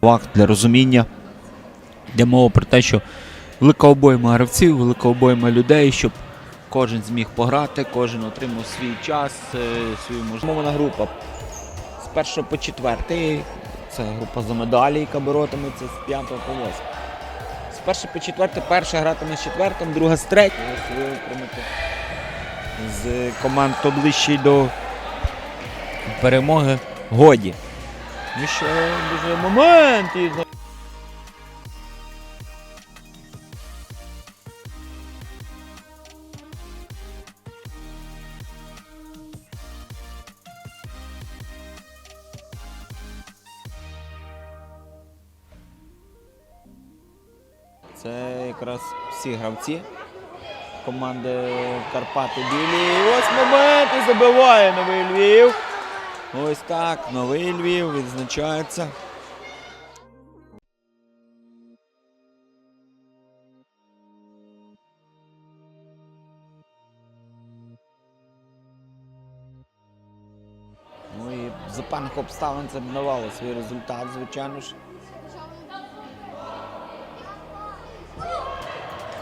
Факт для розуміння. Йде мова про те, що велика обойма гравців, велика обойма людей, щоб кожен зміг пограти, кожен отримав свій час, е, свою можливість. Мовна група з першого по четвертий. Це група за медалі, яка боротиметься з п'ятого по восьмий. З першого по четвертий перша гратиме з четвертим, друга з третього. З команд, хто ближчий до перемоги, годі. Ну що, дуже момент. І... Це якраз всі гравці команди Карпати Білі. І ось момент і забиває новий Львів. Ось так, новий Львів відзначається. Ну і за певних обставин це б давало свій результат, звичайно ж.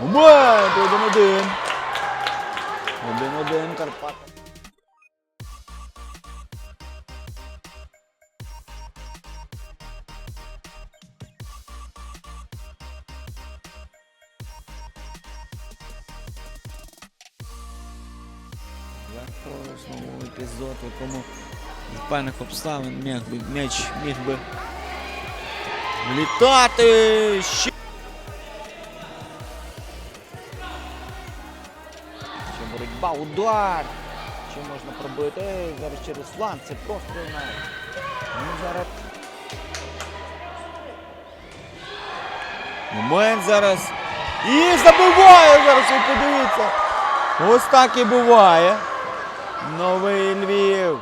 Момент! Один-один. Один-один Карпати. Зараз знову епізод, в якому з певних обставин міг би, м'яч міг би влітати. Ще боротьба, удар. Ще можна пробити. Е, Зараз через фланг. Це просто на. Ну, зараз. Момент зараз. І забиває зараз, ви подивіться. Ось так і буває. Новий Львів.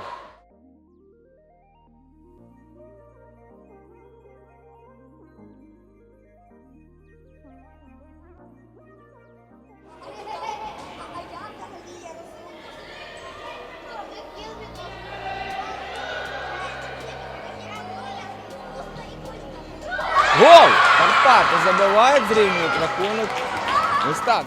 Гол! Карпати забивають, зрівнюють рахунок. Ось так.